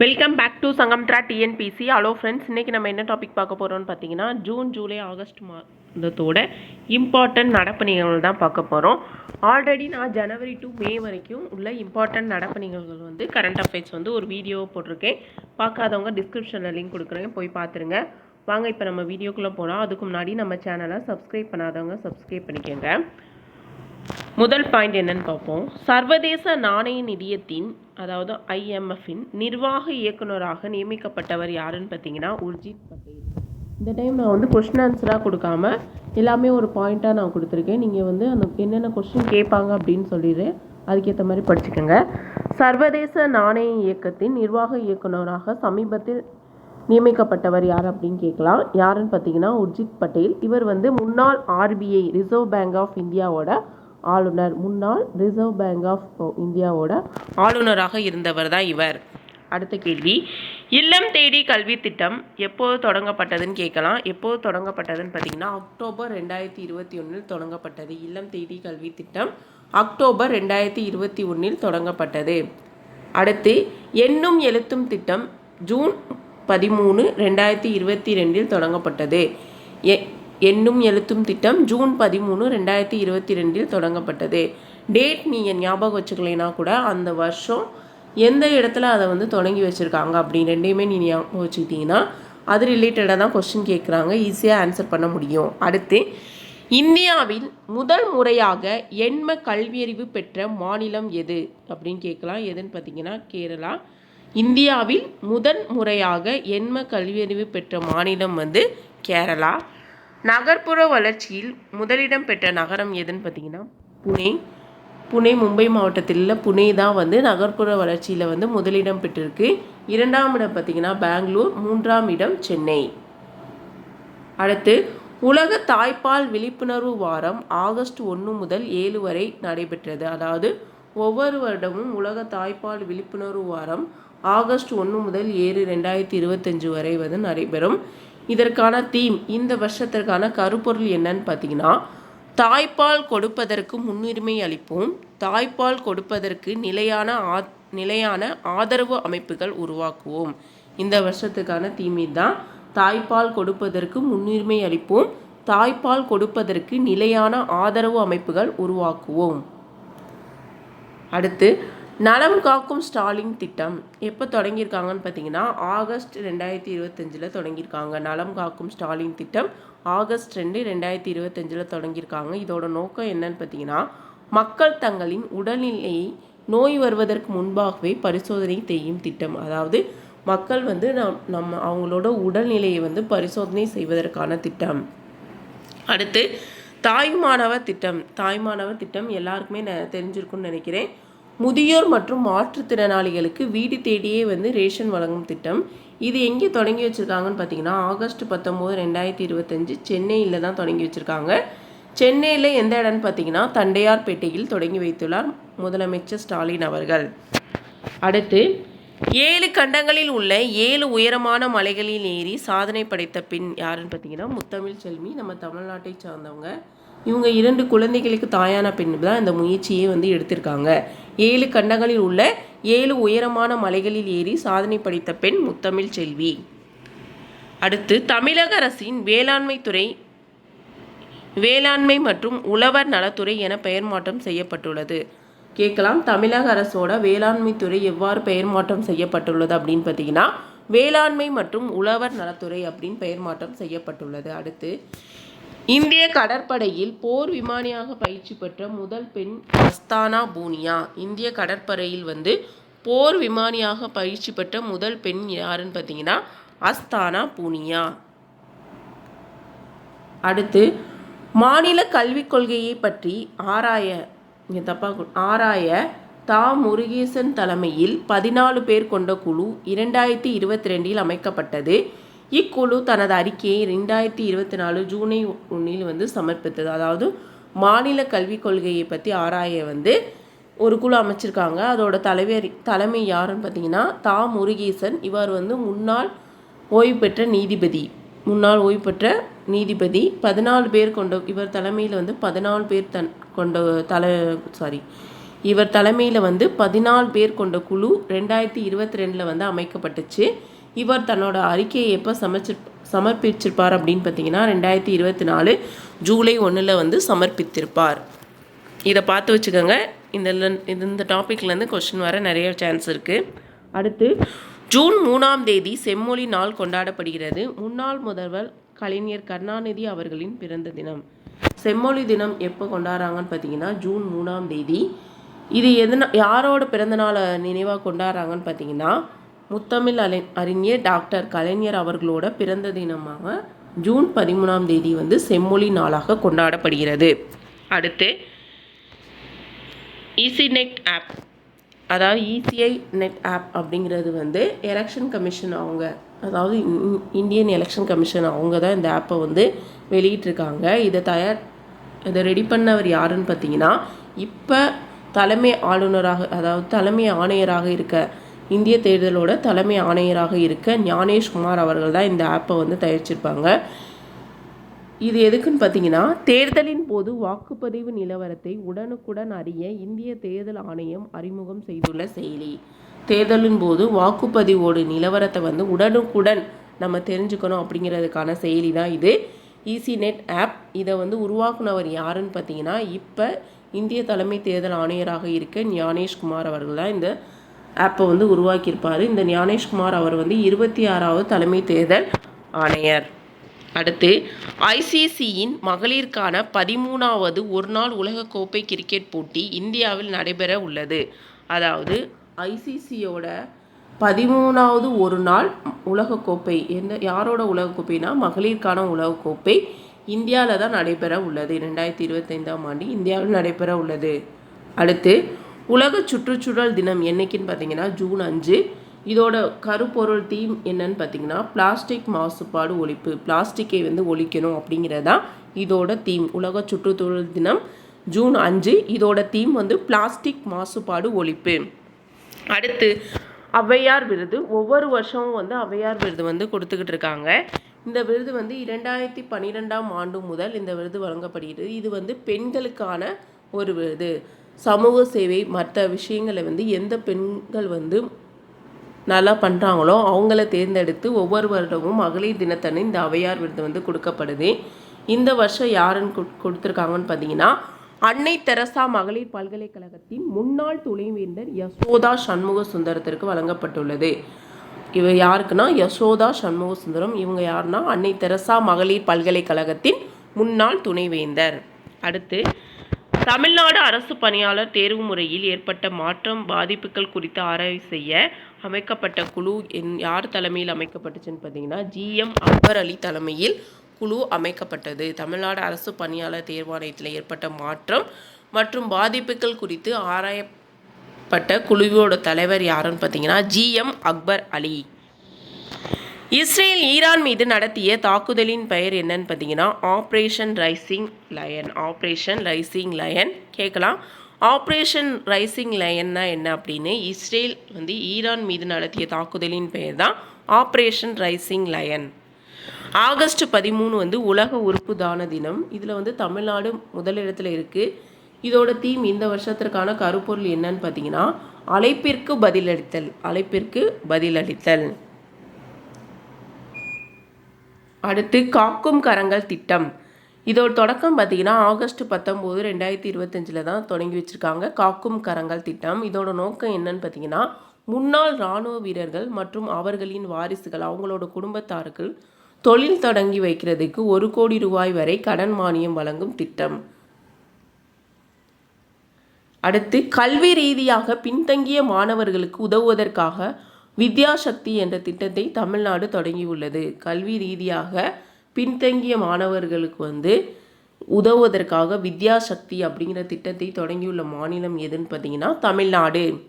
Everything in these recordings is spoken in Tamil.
Welcome back to Sangamithra TNPSC hello friends இன்றைக்கி நம்ம என்ன டாபிக் பார்க்க போகிறோம்னு பார்த்தீங்கன்னா ஜூன் ஜூலை ஆகஸ்ட் மாதத்தோட இம்பார்ட்டன்ட் நடப்பு நிகழ்வுகள் தான் பார்க்க போகிறோம் ஆல்ரெடி நான் ஜனவரி டு மே வரைக்கும் உள்ள இம்பார்ட்டன்ட் நடப்பு நிகழ்வுகள் வந்து கரண்ட் அஃபேர்ஸ் வந்து ஒரு வீடியோ போட்டிருக்கேன். பார்க்காதவங்க டிஸ்கிரிப்ஷனில் லிங்க் கொடுக்குறேன் போய் பார்த்துருங்க. வாங்க இப்போ நம்ம வீடியோக்குள்ளே போகலாம் அதுக்கு முன்னாடி நம்ம சேனலை சப்ஸ்கிரைப் பண்ணாதவங்க சப்ஸ்கிரைப் பண்ணிக்கோங்க. முதல் பாயிண்ட் என்னன்னு பார்ப்போம். சர்வதேச நாணய நிதியத்தின் அதாவது ஐஎம்எஃப்பின் நிர்வாக இயக்குனராக நியமிக்கப்பட்டவர் யாருன்னு பார்த்தீங்கன்னா உர்ஜித் பட்டேல். இந்த டைம் நான் வந்து கொஷின் ஆன்சராக கொடுக்காம எல்லாமே ஒரு பாயிண்ட்டாக நான் கொடுத்துருக்கேன். நீங்கள் வந்து அந்த என்னென்ன கொஷின் கேட்பாங்க அப்படின்னு சொல்லிடுறேன் அதுக்கேற்ற மாதிரி படிச்சுக்கோங்க. சர்வதேச நாணய இயக்கத்தின் நிர்வாக இயக்குனராக சமீபத்தில் நியமிக்கப்பட்டவர் யார் அப்படின்னு கேட்கலாம். யாருன்னு பார்த்தீங்கன்னா உர்ஜித் பட்டேல். இவர் வந்து முன்னாள் ஆர்பிஐ ரிசர்வ் பேங்க் ஆஃப் இந்தியாவோட ஆளுநர் முன்னாள் ரிசர்வ் பேங்க் ஆஃப் இந்தியாவோட ஆளுநராக இருந்தவர் தான் இவர். அடுத்த கேள்வி இல்லம் தேடி கல்வி திட்டம் எப்போது தொடங்கப்பட்டதுன்னு கேட்கலாம். எப்போது தொடங்கப்பட்டதுன்னு பார்த்தீங்கன்னா அக்டோபர் ரெண்டாயிரத்தி இருபத்தி ஒன்றில் தொடங்கப்பட்டது. இல்லம் தேடி கல்வி திட்டம் அக்டோபர் ரெண்டாயிரத்தி இருபத்தி ஒன்றில் தொடங்கப்பட்டது. அடுத்து எண்ணும் எழுத்தும் திட்டம் ஜூன் பதிமூணு ரெண்டாயிரத்தி இருபத்தி ரெண்டில் தொடங்கப்பட்டது. எ என்னும் எழுத்தும் திட்டம் ஜூன் பதிமூணு ரெண்டாயிரத்தி இருபத்தி ரெண்டில் தொடங்கப்பட்டது. டேட் நீங்கள் ஞாபகம் வச்சுக்கலைன்னா கூட அந்த வருஷம் எந்த இடத்துல அதை வந்து தொடங்கி வச்சுருக்காங்க அப்படின்னு ரெண்டையுமே நீ ஞாபகம் வச்சுக்கிட்டிங்கன்னா அது ரிலேட்டடாக தான் கொஸ்டின் கேட்குறாங்க. ஈஸியாக ஆன்சர் பண்ண முடியும். அடுத்து இந்தியாவில் முதல் முறையாக எண்ம கல்வியறிவு பெற்ற மாநிலம் எது? அப்படின்னு கேட்கலாம். எதுன்னு பார்த்தீங்கன்னா கேரளா. இந்தியாவில் முதன் முறையாக எண்ம கல்வியறிவு பெற்ற மாநிலம் வந்து கேரளா. நகர்ப்புற வளர்ச்சியில் முதலிடம் பெற்ற நகரம் எதுன்னு பார்த்தீங்கன்னா புனே. புனே மும்பை மாவட்டத்தில் புனே தான் வந்து நகர்ப்புற வளர்ச்சியில் வந்து முதலிடம் பெற்றிருக்கு. இரண்டாம் இடம் பார்த்தீங்கன்னா பெங்களூர் மூன்றாம் இடம் சென்னை. அடுத்து உலக தாய்ப்பால் விழிப்புணர்வு வாரம் ஆகஸ்ட் ஒன்று முதல் ஏழு வரை நடைபெற்றது. அதாவது ஒவ்வொரு வருடமும் உலக தாய்ப்பால் விழிப்புணர்வு வாரம் ஆகஸ்ட் ஒன்று முதல் ஏழு ரெண்டாயிரத்தி இருபத்தஞ்சு வரை வந்து நடைபெறும். இதற்கான தீம் இந்த வருஷத்திற்கான கருப்பொருள் என்னன்னு பார்த்தீங்கன்னா தாய்ப்பால் கொடுப்பதற்கு முன்னுரிமை அளிப்போம். தாய்ப்பால் கொடுப்பதற்கு நிலையான ஆ நிலையான ஆதரவு அமைப்புகள் உருவாக்குவோம். இந்த வருஷத்துக்கான தீமை தான் தாய்ப்பால் கொடுப்பதற்கு முன்னுரிமை அளிப்போம். தாய்ப்பால் கொடுப்பதற்கு நிலையான ஆதரவு அமைப்புகள் உருவாக்குவோம். அடுத்து நலம் காக்கும் ஸ்டாலின் திட்டம் எப்போ தொடங்கியிருக்காங்கன்னு பார்த்தீங்கன்னா ஆகஸ்ட் ரெண்டாயிரத்தி இருபத்தஞ்சில் தொடங்கியிருக்காங்க. நலம் காக்கும் ஸ்டாலின் திட்டம் ஆகஸ்ட் ரெண்டு ரெண்டாயிரத்தி இருபத்தஞ்சில் தொடங்கியிருக்காங்க. இதோட நோக்கம் என்னன்னு பார்த்தீங்கன்னா மக்கள் தங்களின் உடல்நிலையை நோய் வருவதற்கு முன்பாகவே பரிசோதனை செய்யும் திட்டம். அதாவது மக்கள் வந்து நம் நம்ம அவங்களோட உடல்நிலையை வந்து பரிசோதனை செய்வதற்கான திட்டம். அடுத்து தாய்மானவர் திட்டம். தாய்மானவர் திட்டம் எல்லாருக்குமே ந தெரிஞ்சிருக்குன்னு நினைக்கிறேன். முதியோர் மற்றும் மாற்றுத்திறனாளிகளுக்கு வீடு தேடியே வந்து ரேஷன் வழங்கும் திட்டம். இது எங்கே தொடங்கி வச்சுருக்காங்கன்னு பார்த்தீங்கன்னா ஆகஸ்ட் பத்தொம்போது ரெண்டாயிரத்தி இருபத்தஞ்சு சென்னையில் தான் தொடங்கி வச்சுருக்காங்க. சென்னையில் எந்த இடம்னு பார்த்தீங்கன்னா தண்டையார்பேட்டையில் தொடங்கி வைத்துள்ளார் முதலமைச்சர் ஸ்டாலின் அவர்கள். அடுத்து ஏழு கண்டங்களில் உள்ள ஏழு உயரமான மலைகளில் ஏறி சாதனை படைத்த பெண் யாருன்னு பார்த்தீங்கன்னா முத்தமிழ் செல்வி நம்ம தமிழ்நாட்டை சார்ந்தவங்க. இவங்க இரண்டு குழந்தைகளுக்கு தாயான பின்பு தான் இந்த முயற்சியை வந்து எடுத்திருக்காங்க. ஏழு கண்டங்களில் உள்ள ஏழு உயரமான மலைகளில் ஏறி சாதனை படைத்த பெண் முத்தமிழ் செல்வி. அடுத்து தமிழக அரசின் வேளாண்மை துறை வேளாண்மை மற்றும் உழவர் நலத்துறை என பெயர் மாற்றம் செய்யப்பட்டுள்ளது. கேட்கலாம் தமிழக அரசோட வேளாண்மை துறை எவ்வாறு பெயர் மாற்றம் செய்யப்பட்டுள்ளது அப்படின்னு பார்த்தீங்கன்னா வேளாண்மை மற்றும் உழவர் நலத்துறை அப்படின்னு பெயர் மாற்றம் செய்யப்பட்டுள்ளது. அடுத்து இந்திய கடற்படையில் போர் விமானியாக பயிற்சி பெற்ற முதல் பெண் அஸ்தானா பூனியா. இந்திய கடற்படையில் வந்து போர் விமானியாக பயிற்சி பெற்ற முதல் பெண் யாருன்னு பார்த்தீங்கன்னா அஸ்தானா பூனியா. அடுத்து மாநில கல்விக் கொள்கையை பற்றி ஆராய இங்கே தப்பாக ஆராய தா முருகேசன் தலைமையில் பதினாலு பேர் கொண்ட குழு இரண்டாயிரத்தி இருபத்தி ரெண்டில் அமைக்கப்பட்டது. இக்குழு தனது அறிக்கையை ரெண்டாயிரத்தி இருபத்தி நாலு ஜூனை ஒன்றில் வந்து சமர்ப்பித்தது. அதாவது மாநில கல்விக் கொள்கையை பற்றி ஆராய வந்து ஒரு குழு அமைச்சிருக்காங்க. அதோட தலைவர் தலைமை யாருன்னு பார்த்தீங்கன்னா தா. முருகேசன். இவர் வந்து முன்னாள் ஓய்வு பெற்ற நீதிபதி. முன்னாள் ஓய்வு பெற்ற நீதிபதி. பதினாலு பேர் கொண்ட இவர் தலைமையில் வந்து பதினாலு பேர் தன் கொண்ட தலை சாரி இவர் தலைமையில் வந்து பதினாலு பேர் கொண்ட குழு ரெண்டாயிரத்தி இருபத்தி ரெண்டில் வந்து அமைக்கப்பட்டுச்சு. இவர் தன்னோட அறிக்கையை எப்போ சமைச்சு சமர்ப்பிச்சிருப்பார் அப்படின்னு பார்த்தீங்கன்னா ரெண்டாயிரத்தி இருபத்தி நாலு ஜூலை ஒன்றில் வந்து சமர்ப்பித்திருப்பார். இதை பார்த்து வச்சுக்கோங்க. இந்த இது இந்த டாப்பிக்லேருந்து கொஸ்டின் வர நிறைய சான்ஸ் இருக்குது அடுத்து ஜூன் மூணாம் தேதி செம்மொழி நாள் கொண்டாடப்படுகிறது. முன்னாள் முதல்வர் கலைஞர் கருணாநிதி அவர்களின் பிறந்த தினம். செம்மொழி தினம் எப்போ கொண்டாடுறாங்கன்னு பார்த்தீங்கன்னா ஜூன் மூணாம் தேதி. இது எதுனா யாரோட பிறந்த நாளை நினைவாக கொண்டாடுறாங்கன்னு பார்த்தீங்கன்னா முத்தமிழ் அலை அறிஞர் டாக்டர் கலைஞர் அவர்களோட பிறந்த தினமாக ஜூன் பதிமூணாம் தேதி வந்து செம்மொழி நாளாக கொண்டாடப்படுகிறது. அடுத்து ஈசி நெட் ஆப் அதாவது இசிஐ நெட் ஆப் அப்படிங்கிறது வந்து எலெக்ஷன் கமிஷன் அவங்க அதாவது இந்தியன் எலெக்ஷன் கமிஷன் அவங்க தான் இந்த ஆப்பை வந்து வெளியிட்டிருக்காங்க. இதை தயார் இதை ரெடி பண்ணவர் யாருன்னு பார்த்தீங்கன்னா இப்போ தலைமை ஆளுநராக அதாவது தலைமை ஆணையராக இருக்க இந்திய தேர்தலோட தலைமை ஆணையராக இருக்க ஞானேஷ்குமார் அவர்கள் தான் இந்த ஆப்பை வந்து தயாரிச்சிருப்பாங்க. இது எதுக்குன்னு பார்த்தீங்கன்னா தேர்தலின் போது வாக்குப்பதிவு நிலவரத்தை உடனுக்குடன் அறிய இந்திய தேர்தல் ஆணையம் அறிமுகம் செய்துள்ள செயலி. தேர்தலின் போது வாக்குப்பதிவோட நிலவரத்தை வந்து உடனுக்குடன் நம்ம தெரிஞ்சுக்கணும் அப்படிங்கிறதுக்கான செயலி தான் இது. ஈசி நெட் ஆப் இதை வந்து உருவாக்குனவர் யாருன்னு பார்த்தீங்கன்னா இப்போ இந்திய தலைமை தேர்தல் ஆணையராக இருக்க ஞானேஷ்குமார் அவர்கள் தான் இந்த ஆப்பை வந்து உருவாக்கியிருப்பார். இந்த ஞானேஷ்குமார் அவர் வந்து இருபத்தி ஆறாவது தலைமை தேர்தல் ஆணையர். அடுத்து ஐசிசியின் மகளிருக்கான பதிமூணாவது ஒருநாள் உலகக்கோப்பை கிரிக்கெட் போட்டி இந்தியாவில் நடைபெற உள்ளது. அதாவது ஐசிசியோட பதிமூணாவது ஒரு நாள் உலகக்கோப்பை எந்த யாரோட உலகக்கோப்பைனா மகளிருக்கான உலகக்கோப்பை இந்தியாவில் தான் நடைபெற உள்ளது. ரெண்டாயிரத்தி இருபத்தைந்தாம் ஆண்டு இந்தியாவில் நடைபெற உள்ளது. அடுத்து உலக சுற்றுச்சூழல் தினம் என்னைக்குன்னு பார்த்தீங்கன்னா ஜூன் அஞ்சு. இதோட கருப்பொருள் தீம் என்னன்னு பார்த்தீங்கன்னா பிளாஸ்டிக் மாசுபாடு ஒழிப்பு பிளாஸ்டிக்கை வந்து ஒழிக்கணும் அப்படிங்கிறதான் இதோட தீம். உலக சுற்றுச்சூழல் தினம் ஜூன் அஞ்சு. இதோட தீம் வந்து பிளாஸ்டிக் மாசுபாடு ஒழிப்பு. அடுத்து ஔவையார் விருது. ஒவ்வொரு வருஷமும் வந்து ஔவையார் விருது வந்து கொடுத்துக்கிட்டு இருக்காங்க. இந்த விருது வந்து இரண்டாயிரத்தி பன்னிரெண்டாம் ஆண்டு முதல் இந்த விருது வழங்கப்படுகிறது. இது வந்து பெண்களுக்கான ஒரு விருது. சமூக சேவை மற்ற விஷயங்களை வந்து எந்த பெண்கள் வந்து நல்லா பண்ணுறாங்களோ அவங்கள தேர்ந்தெடுத்து ஒவ்வொரு வருடமும் மகளிர் தினத்தன்று இந்த அவையார் விருது வந்து கொடுக்கப்படுது. இந்த வருஷம் யாருன்னு கொடுத்துருக்காங்கன்னு பார்த்தீங்கன்னா அன்னை தெரசா மகளிர் பல்கலைக்கழகத்தின் முன்னாள் துணைவேந்தர் யசோதா சண்முக சுந்தரத்திற்கு வழங்கப்பட்டுள்ளது. இவ யாருக்குன்னா யசோதா சண்முக சுந்தரம் இவங்க யாருன்னா அன்னை தெரசா மகளிர் பல்கலைக்கழகத்தின் முன்னாள் துணைவேந்தர் அடுத்து தமிழ்நாடு அரசு பணியாளர் தேர்வு முறையில் ஏற்பட்ட மாற்றம் பாதிப்புகள் குறித்து ஆராய்வு செய்ய அமைக்கப்பட்ட குழு என் யார் தலைமையில் அமைக்கப்பட்டுச்சுன்னு பார்த்தீங்கன்னா ஜிஎம் அக்பர் அலி தலைமையில் குழு அமைக்கப்பட்டது. தமிழ்நாடு அரசு பணியாளர் தேர்வாணையத்தில் ஏற்பட்ட மாற்றம் மற்றும் பாதிப்புகள் குறித்து ஆராயப்பட்ட குழுவோட தலைவர் யாருன்னு பார்த்தீங்கன்னா GM Akbar Ali. Israel Iran மீது நடத்திய தாக்குதலின் பெயர் என்னன்னு பார்த்தீங்கன்னா operation rising lion operation rising lion கேட்கலாம். ஆப்ரேஷன் ரைசிங் லயன்னா என்ன அப்படின்னு இஸ்ரேல் வந்து ஈரான் மீது நடத்திய தாக்குதலின் பெயர் தான் ஆப்ரேஷன் ரைசிங் லயன் ஆகஸ்ட் பதிமூணு வந்து உலக உறுப்பு தான தினம். இதில் வந்து தமிழ்நாடு முதலிடத்தில் இருக்குது இதோட தீம் இந்த வருஷத்திற்கான கருப்பொருள் என்னன்னு பார்த்தீங்கன்னா அழைப்பிற்கு பதிலளித்தல். அழைப்பிற்கு பதிலளித்தல். அடுத்து காக்கும் கரங்கள் திட்டம். இதோட தொடக்கம் பார்த்தீங்கன்னா ஆகஸ்ட் பத்தொம்போது ரெண்டாயிரத்தி இருபத்தஞ்சில் தான் தொடங்கி வச்சுருக்காங்க காக்கும் கரங்கள் திட்டம். இதோட நோக்கம் என்னன்னு பார்த்தீங்கன்னா முன்னாள் இராணுவ வீரர்கள் மற்றும் அவர்களின் வாரிசுகள் அவங்களோட குடும்பத்தார்கள் தொழில் தொடங்கி வைக்கிறதுக்கு ஒரு கோடி ரூபாய் வரை கடன் மானியம் வழங்கும் திட்டம். அடுத்து கல்வி ரீதியாக பின்தங்கிய மாணவர்களுக்கு உதவுவதற்காக வித்யாசக்தி என்ற திட்டத்தை தமிழ்நாடு தொடங்கியுள்ளது. கல்வி ரீதியாக பின்தங்கிய மாணவர்களுக்கு வந்து உதவுவதற்காக வித்யாசக்தி அப்படிங்கிற திட்டத்தை தொடங்கியுள்ள மாநிலம் எதுன்னு பார்த்தீங்கன்னா தமிழ்நாடு.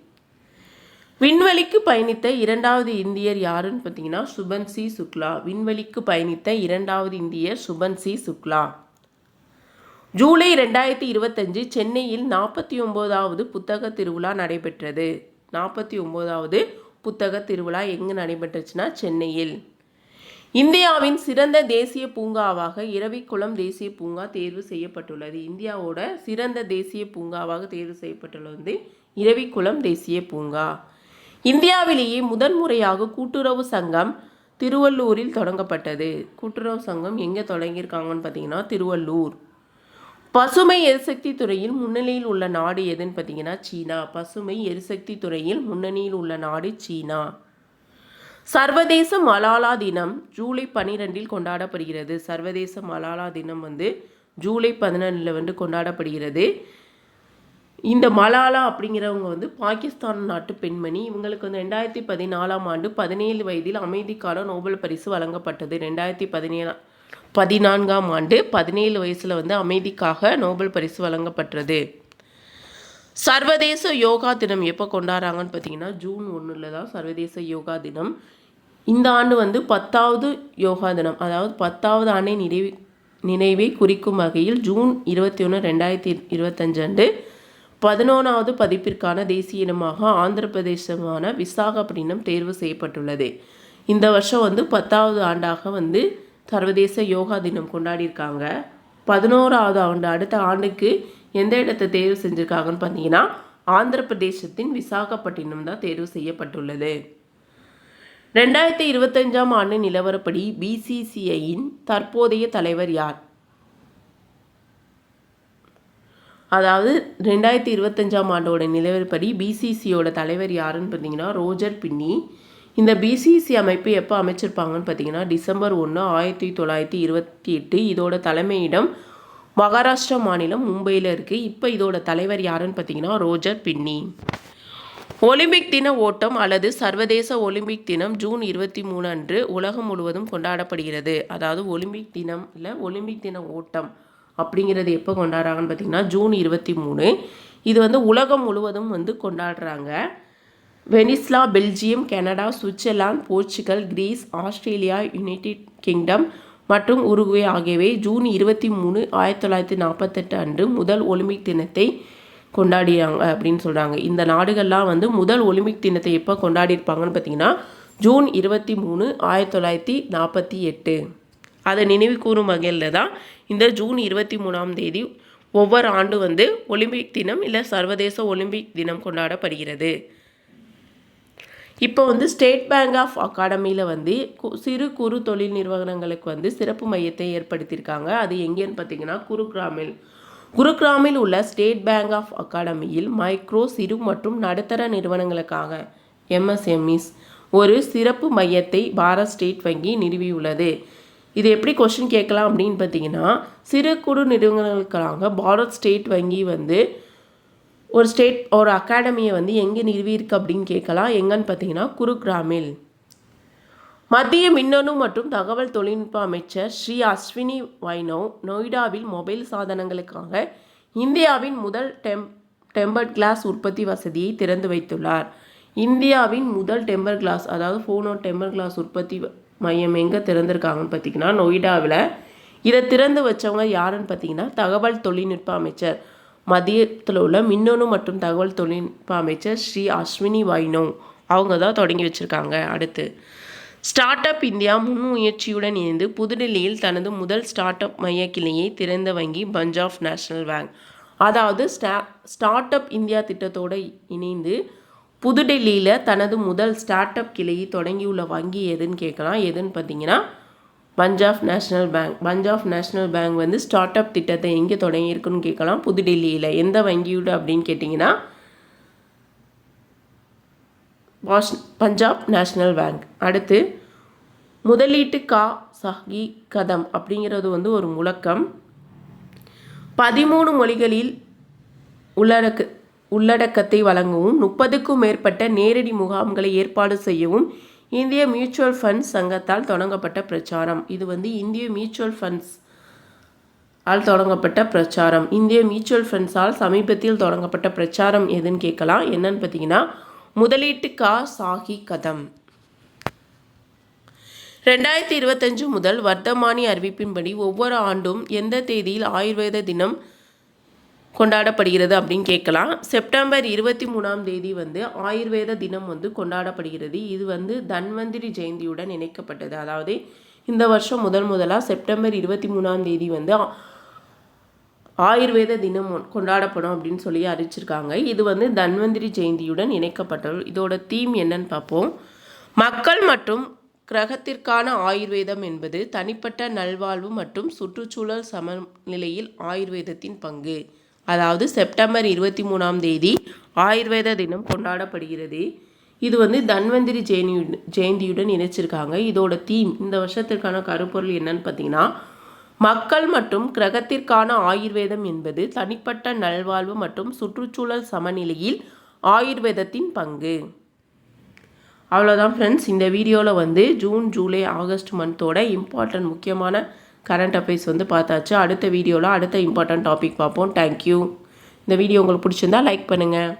விண்வெளிக்கு பயணித்த இரண்டாவது இந்தியர் யாருன்னு பார்த்தீங்கன்னா சுபன் சி சுக்லா. விண்வெளிக்கு பயணித்த இரண்டாவது இந்தியர் சுபன் சி சுக்லா. ஜூலை ரெண்டாயிரத்தி இருபத்தஞ்சு சென்னையில் நாற்பத்தி ஒம்போதாவது புத்தக திருவிழா நடைபெற்றது. நாற்பத்தி ஒம்போதாவது புத்தக திருவிழா எங்கே நடைபெற்றுச்சுன்னா சென்னையில். இந்தியாவின் சிறந்த தேசிய பூங்காவாக இரவிக்குளம் தேசிய பூங்கா தேர்வு செய்யப்பட்டுள்ளது. இந்தியாவோட சிறந்த தேசிய பூங்காவாக தேர்வு செய்யப்பட்டுள்ளது வந்து இரவிக்குளம் தேசிய பூங்கா. இந்தியாவிலேயே முதன்முறையாக கூட்டுறவு சங்கம் திருவள்ளூரில் தொடங்கப்பட்டது. கூட்டுறவு சங்கம் எங்கே தொடங்கியிருக்காங்கன்னு பார்த்தீங்கன்னா திருவள்ளூர். பசுமை எரிசக்தி துறையில் முன்னணியில் உள்ள நாடு எதுன்னு பார்த்தீங்கன்னா சீனா. பசுமை எரிசக்தி துறையில் முன்னணியில் உள்ள நாடு சீனா. சர்வதேச மலாலா தினம் ஜூலை பனிரெண்டில் கொண்டாடப்படுகிறது. சர்வதேச மலாலா தினம் வந்து ஜூலை பதினொன்றில் வந்து கொண்டாடப்படுகிறது. இந்த மலாலா அப்படிங்கிறவங்க வந்து பாகிஸ்தான் நாட்டு பெண்மணி. இவங்களுக்கு வந்து ரெண்டாயிரத்தி பதினாலாம் ஆண்டு பதினேழு வயதில் அமைதிக்கான நோபல் பரிசு வழங்கப்பட்டது. ரெண்டாயிரத்தி பதினேழாம் பதினான்காம் ஆண்டு பதினேழு வயசில் வந்து அமைதிக்காக நோபல் பரிசு வழங்கப்பட்டது. சர்வதேச யோகா தினம் எப்போ கொண்டாடுறாங்கன்னு பார்த்தீங்கன்னா ஜூன் ஒன்றில் தான் சர்வதேச யோகா தினம். இந்த ஆண்டு வந்து பத்தாவது யோகா தினம். அதாவது பத்தாவது ஆண்டை நினைவு நினைவை குறிக்கும் வகையில் ஜூன் இருபத்தி ஒன்று ரெண்டாயிரத்தி இருபத்தஞ்சு அன்று பதினோராவது பதிப்பிற்கான தேசிய இனமாக ஆந்திர பிரதேசமான விசாகப்பட்டினம் தேர்வு செய்யப்பட்டுள்ளது. இந்த வருஷம் வந்து பத்தாவது ஆண்டாக வந்து சர்வதேச யோகா தினம் கொண்டாடியிருக்காங்க. பதினோராவது ஆண்டு அடுத்த ஆண்டுக்கு எந்த இடத்தை தேர்வு செஞ்சுருக்காங்கன்னு பார்த்தீங்கன்னா ஆந்திர பிரதேசத்தின் விசாகப்பட்டினம் தான் தேர்வு செய்யப்பட்டுள்ளது. ரெண்டாயிரத்தி இருபத்தஞ்சாம் ஆண்டு நிலவரப்படி பிசிசிஐயின் தற்போதைய தலைவர் யார்? அதாவது ரெண்டாயிரத்தி இருபத்தஞ்சாம் ஆண்டோட நிலவரப்படி பிசிசியோட தலைவர் யாருன்னு பார்த்தீங்கன்னா ரோஜர் பின்னி. இந்த பிசிசி அமைப்பு எப்போ அமைச்சிருப்பாங்கன்னு பார்த்தீங்கன்னா டிசம்பர் ஒன்று ஆயிரத்தி தொள்ளாயிரத்தி இருபத்தி எட்டு. இதோட தலைமையிடம் மகாராஷ்டிரா மாநிலம் மும்பையில் இருக்குது இப்போ இதோட தலைவர் யாருன்னு பார்த்தீங்கன்னா ரோஜர் பின்னி. ஒலிம்பிக் தின ஓட்டம் அல்லது சர்வதேச ஒலிம்பிக் தினம் ஜூன் இருபத்தி மூணு அன்று உலகம் முழுவதும் கொண்டாடப்படுகிறது. அதாவது ஒலிம்பிக் தினம் இல்லை ஒலிம்பிக் தின ஓட்டம் அப்படிங்கிறது எப்போ கொண்டாடுறாங்கன்னு பார்த்தீங்கன்னா ஜூன் இருபத்தி மூணு. இது வந்து உலகம் முழுவதும் வந்து கொண்டாடுறாங்க. வெனிஸ்லா Belgium Canada Switzerland Portugal Greece Australia United Kingdom மற்றும் உருகுவே ஆகியவை ஜூன் இருபத்தி மூணு ஆயிரத்தி தொள்ளாயிரத்தி நாற்பத்தெட்டு அன்று முதல் ஒலிம்பிக் தினத்தை கொண்டாடினாங்க அப்படின்னு சொல்கிறாங்க இந்த நாடுகள்லாம் வந்து முதல் ஒலிம்பிக் தினத்தை எப்போ கொண்டாடியிருப்பாங்கன்னு பார்த்தீங்கன்னா ஜூன் இருபத்தி மூணு ஆயிரத்தி தொள்ளாயிரத்தி நாற்பத்தி எட்டு. அதை நினைவு கூறும் வகையில் தான் இந்த ஜூன் இருபத்தி மூணாம் தேதி ஒவ்வொரு ஆண்டு வந்து ஒலிம்பிக் தினம் இல்லை சர்வதேச ஒலிம்பிக் தினம் கொண்டாடப்படுகிறது. இப்போ வந்து ஸ்டேட் பேங்க் ஆஃப் அகாடமியில் வந்து கு- சிறு குறு தொழில் நிறுவனங்களுக்கு வந்து சிறப்பு மையத்தை ஏற்படுத்தியிருக்காங்க. அது எங்கேன்னு பார்த்தீங்கன்னா குருகிராமில். குருகிராமில் உள்ள ஸ்டேட் பேங்க் ஆஃப் அகாடமியில் மைக்ரோ சிறு மற்றும் நடுத்தர நிறுவனங்களுக்காக எம்எஸ்எம்இஸ் ஒரு சிறப்பு மையத்தை பாரத் ஸ்டேட் வங்கி நிறுவியுள்ளது. இது எப்படி கொஸ்டின் கேட்கலாம் அப்படின்னு பார்த்தீங்கன்னா சிறு குறு நிறுவனங்களுக்காக பாரத் ஸ்டேட் வங்கி வந்து ஒரு ஸ்டேட் ஒரு அகாடமியை வந்து எங்கே நிறுவியிருக்கு அப்படின்னு கேட்கலாம். எங்கன்னு பார்த்தீங்கன்னா குருகிராமில். மத்திய மின்னணு மற்றும் தகவல் தொழில்நுட்ப அமைச்சர் ஸ்ரீ அஸ்வினி வைனவ் நொய்டாவில் மொபைல் சாதனங்களுக்காக இந்தியாவின் முதல் டெம் டெம்பர்ட் கிளாஸ் உற்பத்தி வசதியை திறந்து வைத்துள்ளார். இந்தியாவின் முதல் டெம்பர் கிளாஸ் அதாவது ஃபோனோ டெம்பர் கிளாஸ் உற்பத்தி மையம் எங்கே திறந்திருக்காங்கன்னு பார்த்தீங்கன்னா நொய்டாவில். இதை திறந்து வச்சவங்க யாருன்னு பார்த்தீங்கன்னா தகவல் தொழில்நுட்ப அமைச்சர் மத்தியத்தில் உள்ள மின்னணு மற்றும் தகவல் தொழில்நுட்ப அமைச்சர் ஸ்ரீ அஸ்வினி வைனோ அவங்க தான் தொடங்கி வச்சுருக்காங்க. அடுத்து ஸ்டார்ட் அப் இந்தியா முன்முயற்சியுடன் இணைந்து புதுடில்லியில் தனது முதல் ஸ்டார்ட் அப் மைய கிளையை திறந்த வங்கி பஞ்சாப் நேஷனல் பேங்க். அதாவது ஸ்டா ஸ்டார்ட் அப் இந்தியா திட்டத்தோடு இணைந்து புதுடெல்லியில் தனது முதல் ஸ்டார்ட் அப் கிளையை தொடங்கியுள்ள வங்கி எதுன்னு கேட்கலாம். எதுன்னு பார்த்தீங்கன்னா Punjab National Bank Punjab National Bank வந்து ஸ்டார்ட் அப் திட்டத்தை எங்கே தொடங்கியிருக்குன்னு கேட்கலாம். புதுடெல்லியில் எந்த வங்கியோட அப்படின்னு கேட்டிங்கன்னா வாஷ் பஞ்சாப் நேஷ்னல் பேங்க். அடுத்து முதலீட்டு கா சஹி கதம் அப்படிங்கிறது வந்து ஒரு முழக்கம். பதிமூணு மொழிகளில் உள்ளடக்க உள்ளடக்கத்தை வழங்கவும் முப்பதுக்கும் மேற்பட்ட நேரடி முகாம்களை ஏற்பாடு செய்யவும் இந்திய மியூச்சுவல் ஃபண்ட்ஸ் சங்கத்தால் தொடங்கப்பட்ட பிரச்சாரம். இது வந்து இந்திய மியூச்சுவல் ஃபண்ட்ஸ் ஆல் தொடங்கப்பட்ட பிரச்சாரம். இந்திய மியூச்சுவல் ஃபண்ட்ஸால் சமீபத்தில் தொடங்கப்பட்ட பிரச்சாரம் எதுன்னு கேட்கலாம். என்னன்னு பார்த்தீங்கன்னா முதலீட்டு கா சாகி கதம். ரெண்டாயிரத்தி இருபத்தஞ்சு முதல் வர்த்தமானி அறிவிப்பின்படி ஒவ்வொரு ஆண்டும் எந்த தேதியில் ஆயுர்வேத தினம் கொண்டாடப்படுகிறது அப்படின்னு கேட்கலாம். செப்டம்பர் இருபத்தி மூணாம் தேதி வந்து ஆயுர்வேத தினம் வந்து கொண்டாடப்படுகிறது. இது வந்து தன்வந்திரி ஜெயந்தியுடன் இணைக்கப்பட்டது. அதாவது இந்த வருஷம் முதல் முதலாக செப்டம்பர் இருபத்தி மூணாம் தேதி வந்து ஆ- ஆயுர்வேத தினம் ஒன்- கொண்டாடப்படும் அப்படின்னு சொல்லி அறிவிச்சிருக்காங்க. இது வந்து தன்வந்திரி ஜெயந்தியுடன் இணைக்கப்பட்டது. இதோட தீம் என்னன்னு பார்ப்போம். மக்கள் மற்றும் கிரகத்திற்கான ஆயுர்வேதம் என்பது தனிப்பட்ட நல்வாழ்வு மற்றும் சுற்றுச்சூழல் சமநிலையில் ஆயுர்வேதத்தின் பங்கு. அதாவது செப்டம்பர் இருபத்தி மூணாம் தேதி ஆயுர்வேத தினம் கொண்டாடப்படுகிறது. இது வந்து தன்வந்திரி ஜெயந்தி ஜெயந்தியுடன் இணைச்சிருக்காங்க. இதோட தீம் இந்த வருஷத்திற்கான கருப்பொருள் என்னன்னு பார்த்தீங்கன்னா மக்கள் மற்றும் கிரகத்திற்கான ஆயுர்வேதம் என்பது தனிப்பட்ட நல்வாழ்வு மற்றும் சுற்றுச்சூழல் சமநிலையில் ஆயுர்வேதத்தின் பங்கு. அவ்வளோதான் ஃப்ரெண்ட்ஸ் இந்த வீடியோவில் வந்து ஜூன் ஜூலை ஆகஸ்ட் மந்தோட இம்பார்ட்டன்ட் முக்கியமான கரண்ட் அஃபேர்ஸ் வந்து பார்த்தாச்சு. அடுத்த வீடியோவில் அடுத்த இம்பார்ட்டன்ட் டாபிக் பார்ப்போம். தேங்க்யூ இந்த வீடியோ உங்களுக்கு பிடிச்சிருந்தா லைக் பண்ணுங்கள்